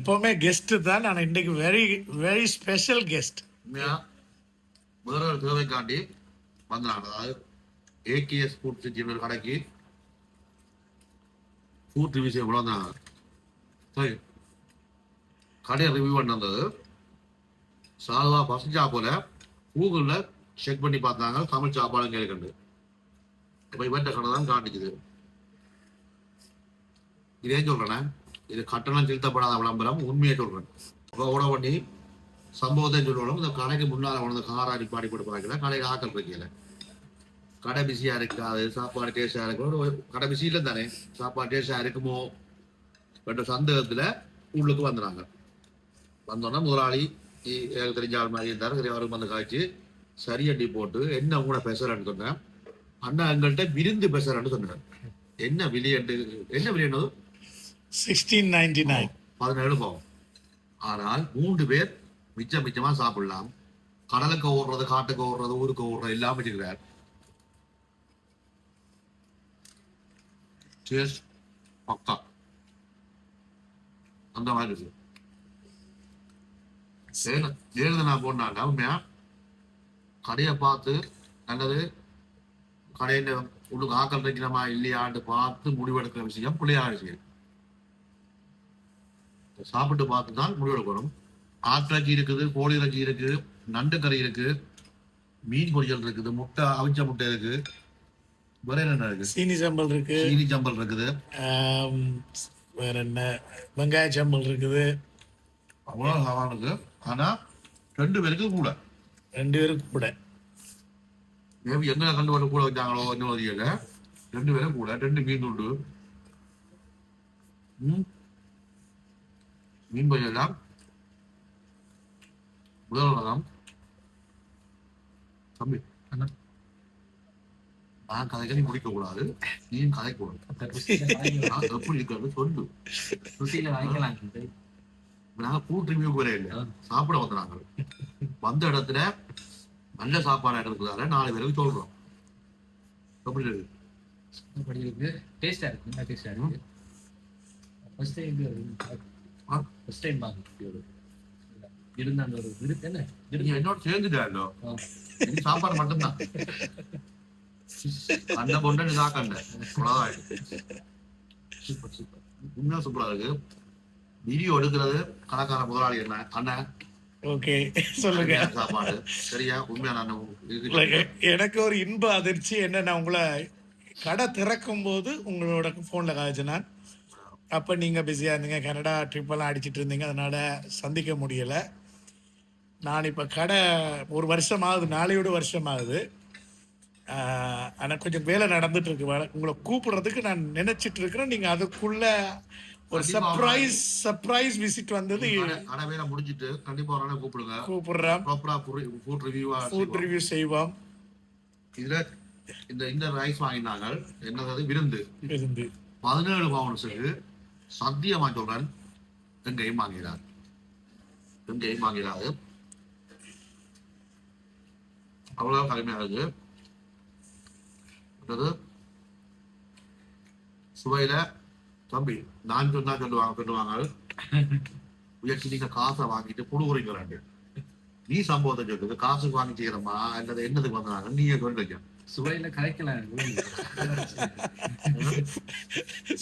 எப்பவுமே கெஸ்ட் தான். ஆனா இன்னைக்கு வெரி வெரி ஸ்பெஷல் கெஸ்ட் உண்மையா வேற ஒரு தேவைக்காண்டி வந்தாங்க அதாவது ஏகேஎஸ் ஃபுட் சிட்டி கடைக்கு ஃபுட் ரிவ்யூஸ் செய்ய கூட வந்தாங்க சரி. கடையை ரிவ்யூ பண்ணது சாதுவா பசஞ்சா போல கூகுளில் செக் பண்ணி பார்த்தாங்க. தமிழ் சாப்பாடு கேட்கண்டு இப்போ இவன்ட்ட கடை தான் காட்டுச்சுது இதே சொல்றேனே. இது கட்டணம் செலுத்தப்படாத விளம்பரம் உண்மையை சொல்றேன். இப்போ ஓட பண்ணி சம்பவத்தை சொல்லுவோம் இந்த கடைக்கு முன்னால் உனது காரா பாடி போட்டு பார்க்கல கடையில் ஆக்கல் இருக்கல கடை பிஸியா இருக்காது சாப்பாடு டேஸ்டா இருக்கும்? ஒரு கடை பிஸி இல்லை தானே. சாப்பாடு டேஸ்டா இருக்குமோ? என்ற சந்தேகத்துல உள்ளுக்கு வந்துடுறாங்க வந்தோன்னா முதலாளி எனக்கு தெரிஞ்ச ஆள் மாதிரி இருந்தார். சரி அவருக்கு வந்து காய்ச்சி சரியண்டி போட்டு என்ன கூட பேசுறேன்னு சொன்னேன். அண்ணா எங்கள்கிட்ட விருந்து பேசுறேன்னு சொன்னார். என்ன விலையண்டு என்ன விலையண்டது சிக்ஸ்டீன் நைன்டி நைன் பதினேழு போகும் ஆனால் மூன்று பேர் மிச்சம் மிச்சமா சாப்பிடலாம். கடலுக்கு ஓடுறது காட்டுக்கு ஓடுறது ஊருக்கு ஓடுறது எல்லாம் வச்சுக்கிறார். Cheers. பக்கா. அந்த மாதிரி இருக்கு. நான் போனாங்க உண்மையா? கடையை பார்த்து அல்லது கடையில உள்ளுக்கு ஆக்கல் வைக்கிறமா இல்லையான்னு பார்த்து முடிவெடுக்கிற விஷயம் பிள்ளையார் விஷயம் சாப்பிட்டு பார்த்து தான் முடிவெடுக்கணும் ஆட்டிறச்சி இருக்குது கோழி இறைச்சி இருக்கு நண்டு கறி இருக்கு மீன் பொரியல் இருக்குது முட்டை அவிச்ச முட்டை இருக்கு. வேற என்ன இருக்கு? சீனி சம்பல் இருக்கு. சீனி சம்பல் இருக்குது. வேற என்ன? வெங்காய சம்பல் இருக்குது. அவ்வளோ இருக்கு. ஆனா ரெண்டு பேருக்கு கூட. ரெண்டு பேருக்கு கூட. மேபி எங்க கண்டு வந்து கூட வச்சாங்களோ இன்னும் தெரியல. ரெண்டு பேரும் கூட. ரெண்டு மீன் உண்டு. ம். மீன் பொரியல் தான் முதல் உலகம் தம்பி. நான் கதைக்க நீ முடிக்க கூடாது நீ கதைக்க கூடாது எப்படி இருக்கிறது சொல்லு. வாங்கிக்கலாம் நாங்க ஃபுட் ரிவ்யூ கூட இல்லை சாப்பிட வந்தாங்க வந்த இடத்துல நல்ல சாப்பாடு இருக்கிறதால நாலு பேருக்கு சொல்றோம். எப்படி இருக்கு? அப்படி இருக்கு? டேஸ்டா இருக்கு. டேஸ்டா இருக்கு ஃபர்ஸ்ட் ஆ? ஃபர்ஸ்ட் டைம் வாங்க இருந்த அந்த ஒரு விருது. என்ன? நீங்க விருது என்னோட சேர்ந்துட்டாரோ ஆ. நீ சாப்பாடு மட்டும்தான். அந்த பொண்ணு நீ சாக்கண்ட அவ்வளவுதான். Super super. உண்மையா சூப்பரா இருக்கு. வீடியோ எடுக்கிறது கடைக்கார முதலாளி என்ன? அண்ணன் ஓகே சொல்லுங்க. சாப்பாடு. சரியா? உண்மையா நான் இல்ல, இதுக்கு எ- எனக்கு ஒரு இன்ப அதிர்ச்சி என்னன்னா உங்களை கடை திறக்கும் போது உங்களோட ஃபோனில் காய்ச்சி நான். அப்போ நீங்கள் பிஸியாக இருந்தீங்க. கனடா ட்ரிப்பெல்லாம் அடிச்சிட்டு இருந்தீங்க. அதனால் சந்திக்க முடியலை. நான் இப்போ கடை ஒரு வருஷம் ஆகுது நாளையோட வருஷம் ஆகுது ஆனால் கொஞ்சம் வேலை நடந்துட்டு இருக்கு. வேலை உங்களை கூப்பிடுறதுக்கு நான் நினைச்சிட்டு இருக்கிறேன். நீங்கள் அதுக்குள்ள ஒரு சர்ப்ரைஸ் சர்ப்ரைஸ் விசிட் வந்தது. கடை வேலை முடிஞ்சிட்டு கண்டிப்பா ஒரு நாள் கூப்பிடுங்க. கூப்பிடுறோம் ப்ராப்பரா ஃபுட் ரிவ்யூவா ஃபுட் ரிவ்யூ செய்வோம். இதுல இந்த இந்த ரைஸ் வாங்கினாங்க என்னது விருந்து. இருந்து பதினேழு பவுன்ஸுக்கு சத்தியமா சொல்றேன் எங்கேயும் வாங்கிறார் எங்கேயும் வாங்கிறாரு அவ்வளவு கடுமையா இருக்கு அடுத்தது சுவையில தம்பி நான் சொன்னா சொல்லுவாங்க சொல்லுவாங்க. உயர்ச்சி நீங்க காசை வாங்கிட்டு புடுகுறீங்க நீ சம்பவத்தை சொல்லுது காசுக்கு வாங்கி செய்யறமா அல்லது என்னதுக்கு வந்தாங்க நீங்க சொல்லுங்க சுவையில கரைக்கலாம்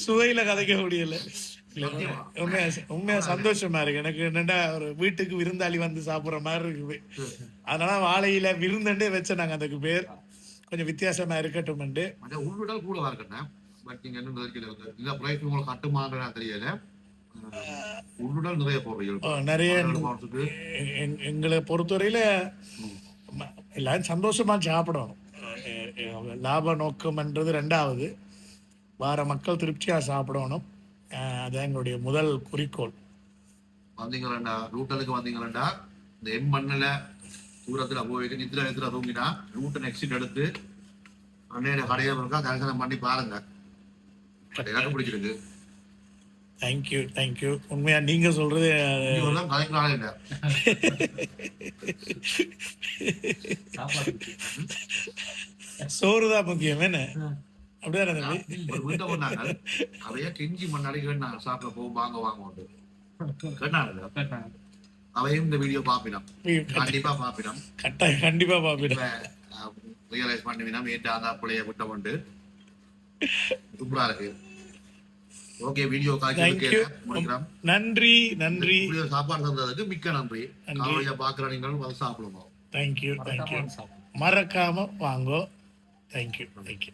சுவையில கதைக்க முடியல? உண்மையா உண்மையா சந்தோஷமா இருக்கு. எனக்கு என்னடா ஒரு வீட்டுக்கு விருந்தாளி வந்து சாப்பிடுற மாதிரி இருக்குது. அதனால வாழையில விருந்தண்டே வச்ச நாங்க அதுக்கு பேர். கொஞ்சம் வித்தியாசமா இருக்கட்டும் உள்விடல் கூட இருக்கண்ணே பட் நீங்க என்ன இந்த பிரைஸ் உங்களுக்கு கட்டுமான்னு தெரியல. அஹ், உள்விடல் நிறைய போடுறீங்க. நிறைய எங்களை பொறுத்தவரையில எல்லாரும் சந்தோஷமா சாப்பிடணும். லாப நோக்கம்ன்றது ரெண்டாவது. வார மக்கள் திருப்தியா சாப்பிடணும். அஹ், அதான் எங்களுடைய முதல் குறிக்கோள். வந்தீங்களா ரூட்டலுக்கு வந்தீங்களா இந்த எம் மண்ணில் தூரத்துல போயிட்டு நித்திர நித்திர தூங்கினா ரூட்டை நெக்ஸ்ட் எடுத்து அன்னைய கடையில இருக்கா தரிசனம் பண்ணி பாருங்க. எனக்கு பிடிச்சிருக்கு. தேங்க்யூ தேங்க்யூ உண்மையா நீங்க சொல்றது சாப்பாடு சோறு தான் முக்கியம் என்ன? அப்படிதானே தம்பி அதையே கெஞ்சி மண்ணாடி நான் சாப்பிட போகும் வாங்க வாங்க உண்டு. கேட்டாங்க அவையும் இந்த வீடியோ பாப்பினோம் கண்டிப்பா பாப்பினோம் கட்டாயம் கண்டிப்பா பாப்பிடும். ரியலைஸ் பண்ணுவினோம் ஏற்ற ஆதா பிள்ளைய விட்ட கொண்டு சூப்பரா இருக்கு. ஓகே வீடியோ காய்ச்சி முடிக்கிறோம். நன்றி நன்றி. வீடியோ சாப்பாடு தந்ததுக்கு மிக்க நன்றி. நன்றி. காலையா பாக்குற நீங்களும் வந்து சாப்பிடுங்க. தேங்க்யூ தேங்க்யூ மறக்காம வாங்கோ. Thank you thank you